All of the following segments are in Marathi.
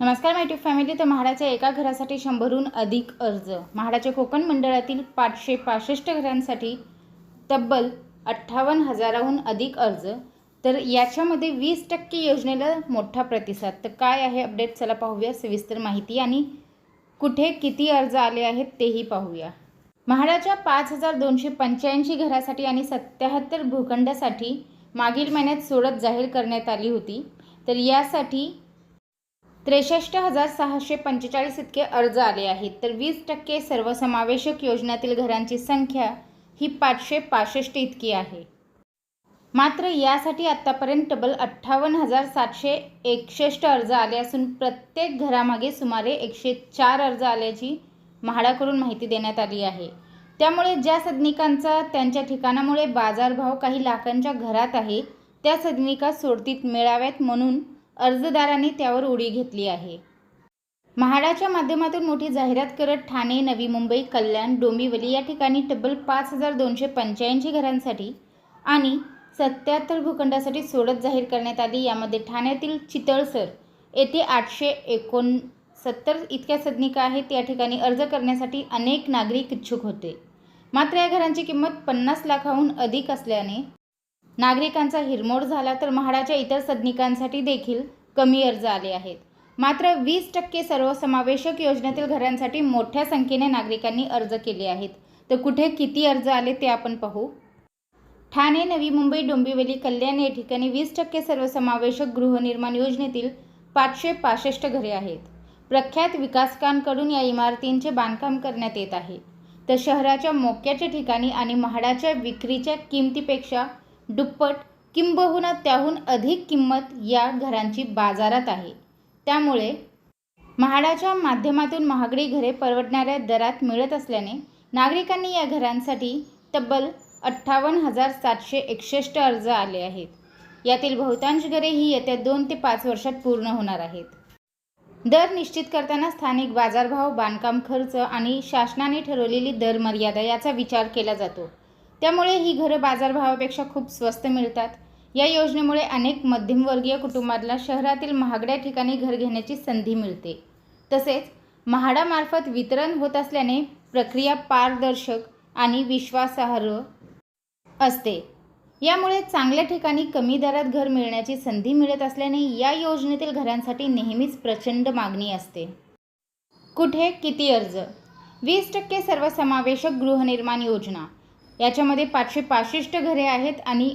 नमस्कार माय फॅमिली तर म्हाडाच्या एका घरासाठी शंभरहून अधिक अर्ज. म्हाडाच्या कोकण मंडळातील पाचशे पासष्ट घरांसाठी तब्बल अठ्ठावन्न हजाराहून अधिक अर्ज. तर याच्यामध्ये वीस टक्के योजनेला मोठा प्रतिसाद. तर काय आहे अपडेट चला पाहूया सविस्तर माहिती आणि कुठे किती अर्ज आले आहेत तेही पाहूया. म्हाडाच्या पाच हजार दोनशे पंच्याऐंशी घरासाठी आणि सत्याहत्तर भूखंडासाठी मागील महिन्यात सोडत जाहीर करण्यात आली होती. तर यासाठी त्रेसष्ट हजार सहाशे पंचेचाळीस इतके अर्ज आले आहेत. तर वीस टक्के सर्वसमावेशक योजनेतील घरांची संख्या ही पाचशे पासष्ट इतकी आहे. मात्र यासाठी आत्तापर्यंत तब्बल अठ्ठावन्न हजार सातशे एकसष्ट अर्ज आले असून प्रत्येक घरामागे सुमारे एकशे चार अर्ज आल्याची म्हाडाकडून माहिती देण्यात आली आहे. त्यामुळे ज्या सदनिकांचा त्यांच्या ठिकाणामुळे बाजारभाव काही लाखांच्या घरात आहे त्या सदनिका सोडतीत मिळाव्यात म्हणून अर्जदारांनी त्यावर उडी घेतली आहे. म्हाडाच्या माध्यमातून मोठी जाहिरात करत ठाणे नवी मुंबई कल्याण डोंबिवली या ठिकाणी तब्बल पाच हजार दोनशे पंच्याऐंशी घरांसाठी आणि सत्याहत्तर भूखंडासाठी सोडत जाहीर करण्यात आली. यामध्ये ठाण्यातील चितळसर येथे आठशे एकोणसत्तर इतक्या सदनिका आहेत. या ठिकाणी अर्ज करण्यासाठी अनेक नागरिक इच्छुक होते. मात्र या घरांची किंमत पन्नास लाखाहून अधिक असल्याने नागरिकांचा हिरमोड झाला तर म्हाडाच्या इतर सदनिकांसाठी देखील कमी अर्ज आले आहेत. मात्र वीस टक्के सर्वसमावेशक योजनेतील घरांसाठी मोठ्या संख्येने नागरिकांनी अर्ज केले आहेत. तर कुठे किती अर्ज आले ते आपण पाहू. ठाणे नवी मुंबई डोंबिवली कल्याण या ठिकाणी वीस टक्के सर्वसमावेशक गृहनिर्माण योजनेतील पाचशे पासष्ट घरे आहेत. प्रख्यात विकासकांकडून या इमारतींचे बांधकाम करण्यात येत आहे. तर शहराच्या मोक्याच्या ठिकाणी आणि म्हाडाच्या विक्रीच्या किमतीपेक्षा दुप्पट किंबहुना त्याहून अधिक किंमत या घरांची बाजारात आहे. त्यामुळे म्हाडाच्या माध्यमातून महागडी घरे परवडणाऱ्या दरात मिळत असल्याने नागरिकांनी या घरांसाठी तब्बल अठ्ठावन्न हजार सातशे एकसष्ट अर्ज आले आहेत. यातील बहुतांश घरे ही येत्या दोन ते पाच वर्षात पूर्ण होणार आहेत. दर निश्चित करताना स्थानिक बाजारभाव बांधकाम खर्च आणि शासनाने ठरवलेली दर मर्यादा याचा विचार केला जातो. त्यामुळे ही घरं बाजारभावापेक्षा खूप स्वस्त मिळतात. या योजनेमुळे अनेक मध्यमवर्गीय कुटुंबांना शहरातील महागड्या ठिकाणी घर घेण्याची संधी मिळते. तसेच म्हाडामार्फत वितरण होत असल्याने प्रक्रिया पारदर्शक आणि विश्वासार्ह असते. यामुळे चांगल्या ठिकाणी कमी दरात घर मिळण्याची संधी मिळत असल्याने या योजनेतील घरांसाठी नेहमीच प्रचंड मागणी असते. कुठे किती अर्ज? वीस टक्के सर्वसमावेशक गृहनिर्माण योजना. याच्यामध्ये पाचशे पासष्ट घरे आहेत आणि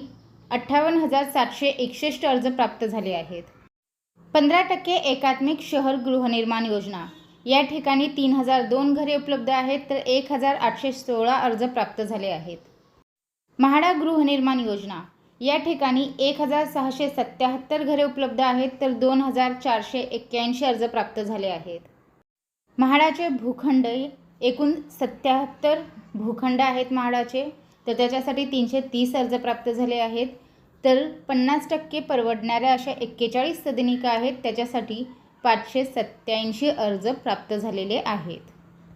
अठ्ठावन्न हजार सातशे एकसष्ट अर्ज प्राप्त झाले आहेत. पंधरा टक्के एकात्मिक शहर गृहनिर्माण योजना. या ठिकाणी तीन हजार दोन घरे उपलब्ध आहेत तर एक हजार आठशे सोळा अर्ज प्राप्त झाले आहेत. म्हाडा गृहनिर्माण योजना. या ठिकाणी एक हजार सहाशे सत्याहत्तर घरे उपलब्ध आहेत तर दोन हजार चारशे एक्क्याऐंशी अर्ज प्राप्त झाले आहेत. म्हाडाचे भूखंड एकूण सत्याहत्तर भूखंड आहेत म्हाडाचे तर त्याच्यासाठी तीनशे तीस अर्ज प्राप्त झाले आहेत. तर पन्नास टक्के परवडणाऱ्या अशा एक्केचाळीस सदनिका आहेत त्याच्यासाठी पाचशे सत्त्याऐंशी अर्ज प्राप्त झालेले आहेत.